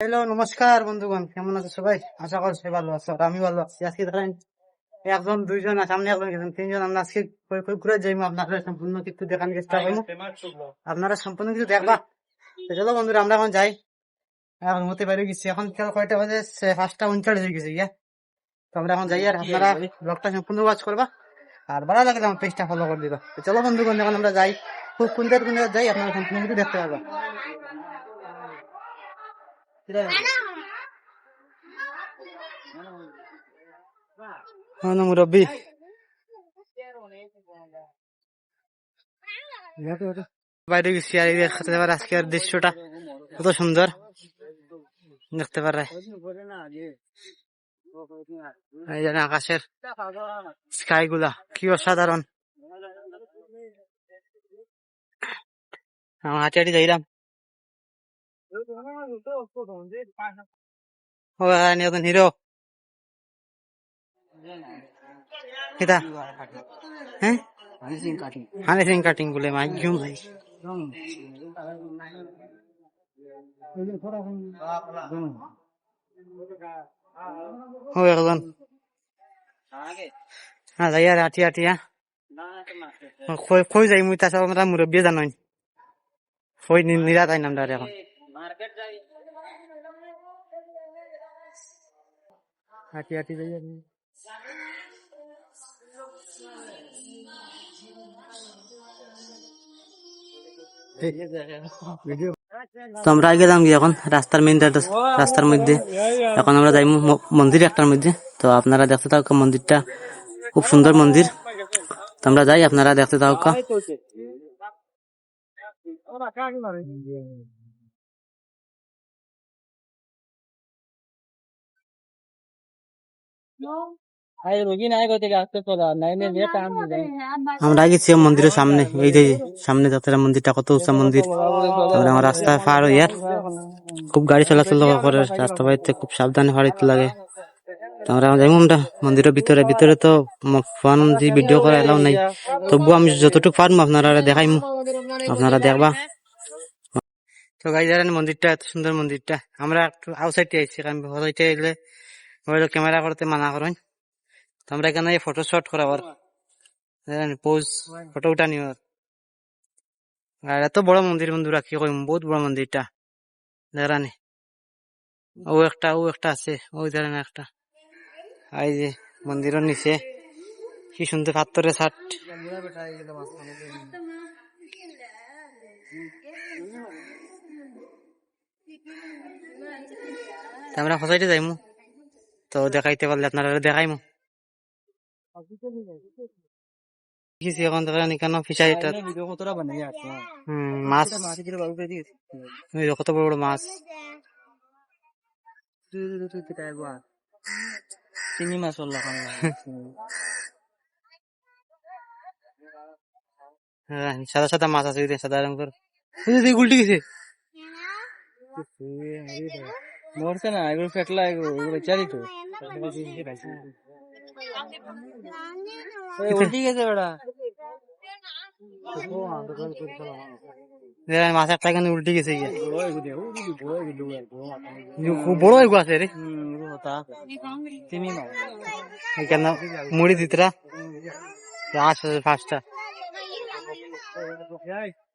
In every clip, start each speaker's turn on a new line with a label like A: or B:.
A: Hello নমস্কার বন্ধুগণ। কেমন আছো সবাই? আশা করি সবাই ভালো আছো আর আমি ভালো আছি। আজকে ধরেন একজন দুইজন সামনে একজন গেছেন তিনজন। আমরা আজকে কই কই ঘুরে যাইমু আপনারা সম্পূর্ণ কিছু দেখানোর চেষ্টা করব আপনারা সম্পূর্ণ কিছু দেখবা। তো চলো বন্ধুরা আমরা এখন যাই। এখন হতে পারি গেছি এখন কেউ কয়টা বাজে? পাঁচটা উনচাল্লিশ হয়ে গেছে ইয়া। তো আমরা এখন যাই আর আপনারা ব্লগটা সম্পূর্ণ ওয়াচ করবা। আর ভালো লাগলে আমার পেজটা ফলো করে দিবা। তো চলো বন্ধুগণ এখন আমরা যাই। খুব সুন্দর সুন্দর যাই আপনারা সম্পূর্ণ কিছু দেখতে পারবা। হ্যাঁ মুরব্বী বাইরে গেছি আর দেখাতে পারে আজকের দৃশ্যটা কত সুন্দর। দেখতে পারে এই জানে আকাশের স্কাই গুলা কি অসাধারণ। আমার হাঁটি হাঁটি যাইলাম ও নিয়তন হিরো কিতা হ্যাঁ? হানি সিং কাটিং বলে মাইজুম ভাই ও এখন হ্যাঁ যাই আর আটি আটি হ্যাঁ। কই কই যাই মুই তাছাড়া মুরব্বী জানোই। কই নিরা তাই নাম এখন হাঁটি হাঁটি যাই আমি। তো আমরা আগে যাম গিয়ে এখন রাস্তার মেইন রাস্তার মধ্যে। এখন আমরা যাই ম- মন্দির একটার মধ্যে। তো আপনারা দেখতে থাকুক মন্দিরটা। খুব সুন্দর মন্দির। তো আমরা যাই আপনারা দেখতে থাকুক আমরা গেছি মন্দিরের সামনে এই যে সামনে যাত্রা মন্দিরটা কত উঁচা মন্দির তারপরে আমার রাস্তা পার ইয়ার খুব গাড়ি চলাচল করে রাস্তা বাড়িতে খুব সাবধানে হারিতে লাগে তো আমরা যাইমু আমরা মন্দিরের ভিতরে ভিতরে তো ফোন দিয়ে ভিডিও করা এলাও নাই তবুও আমি যতটুকু পারব আপনারা দেখাইমু আপনারা দেখবা তো গাই জানেন মন্দিরটা এত সুন্দর মন্দিরটা আমরা একটু আউটসাইডে আইছি কারণ এলে মোবাইল ক্যামেরা করতে মানা করেন। তো আমরা এখানে ফটো শট করাবার। পোজ ফটো উঠা নিবার। আর এত বড় মন্দির বন্ধুরা, কি কইম? বহুত বড় মন্দিরটা। দেখানি, ও একটা ও একটা আছে। ওই ধরেন একটা। এই যে মন্দিরের নিচে, কি সুন্দর পাত্তরের ছাট। আমরা হসাইতে যাইমু? তো দেখাইতে পারলে আপনারা দেখাইমু। কিছু এখন দেখেন এখানে মাছ। এই কত বড় বড় মাছ।
B: চিনি মাছ
A: হ্যাঁ, সাদা সাদা মাছ আছে সাদা রঙের। উল্টে গেছে।
B: মরছে না এগুলো ফেটলা এগুলো বেচারি তো উল্টি গেছে
A: বড় এগু আছে রে।
B: মাছ
A: মুড়ি দিতরা? পাঁচটা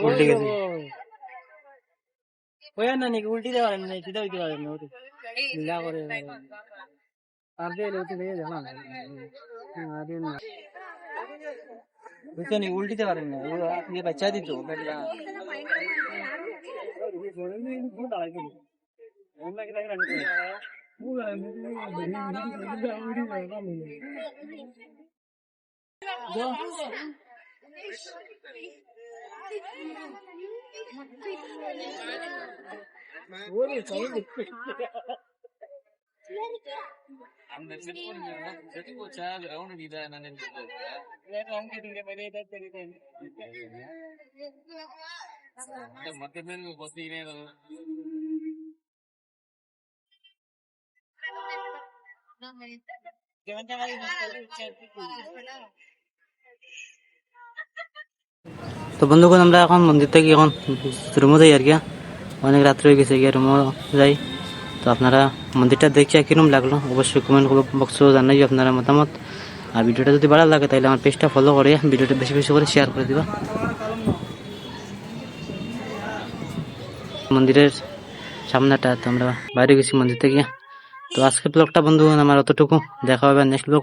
B: উল্টে
A: গেছে
B: ওই না নাকি উল্টি দেওয়া না সিধা হইতে পারে না লীলা করে আর দিয়ে লোকে নিয়ে যাওয়া না আরে না বুঝতে নি উল্টিতে পারেন না ইয়ে বাচ্চা দিত বেটা ஒரு சவுண்ட் அந்த செத்து போச்சா அது
A: তো বন্ধুগণ, আমরা এখন মন্দির থেকে এখন রুমও যাই আর কি অনেক রাত্রে হয়ে গেছে গিয়ে রুমও যাই। তো আপনারা মন্দিরটা দেখে কিরম লাগল, অবশ্যই কমেন্ট বক্সে জানাই আপনারা মতামত। আর ভিডিওটা যদি ভালো লাগে, তাহলে আমার পেজটা ফলো করে ভিডিওটা বেশি বেশি করে শেয়ার করে দিবা। মন্দিরের সামনেটা, তো আমরা বাইরে গেছি মন্দির থেকে। তো আজকের ব্লগটা বন্ধু আমার অতটুকু। দেখা হবে নেক্সট ব্লগ